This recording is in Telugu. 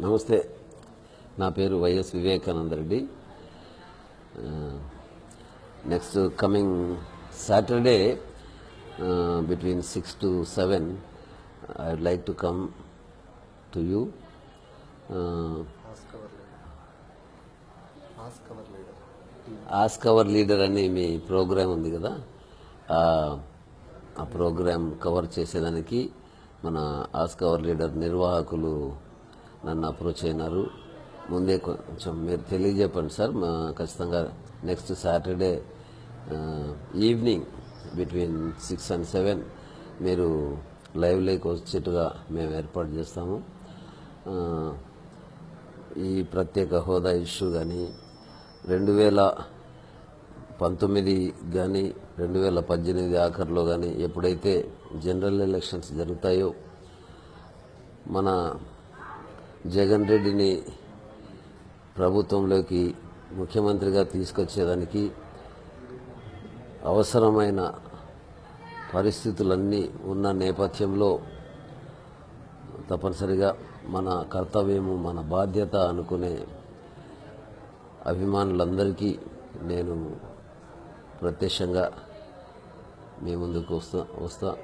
నమస్తే. నా పేరు YS Vivekananda Reddy. Next coming Saturday between six to seven I would like to come to you ask our leader అని మీ ప్రోగ్రాం ఉంది కదా. ఆ- ఆ ప్రోగ్రాం కవర్ చేసేదానికి మన ఆస్క్ అవర్ లీడర్ నిర్వాహకులు నన్ను అప్రోచ్ అయినారు. ముందే కొంచెం మీరు తెలియజెప్పండి సార్. మా ఖచ్చితంగా next Saturday evening between six and seven మీరు లైవ్లోకి వచ్చేట్టుగా మేము ఏర్పాటు చేస్తాము. ఈ ప్రత్యేక హోదా ఇష్యూ కానీ రెండు వేల పంతొమ్మిది కానీ రెండు వేల పద్దెనిమిది ఆఖరిలో కానీ ఎప్పుడైతే జనరల్ ఎలక్షన్స్ జరుగుతాయో మన జగన్ రెడ్డిని ప్రభుత్వంలోకి ముఖ్యమంత్రిగా తీసుకొచ్చేదానికి అవసరమైన పరిస్థితులన్నీ ఉన్న నేపథ్యంలో తప్పనిసరిగా మన కర్తవ్యము మన బాధ్యత అనుకునే అభిమానులందరికీ నేను ప్రత్యక్షంగా మీ ముందుకు వస్తా వస్తా.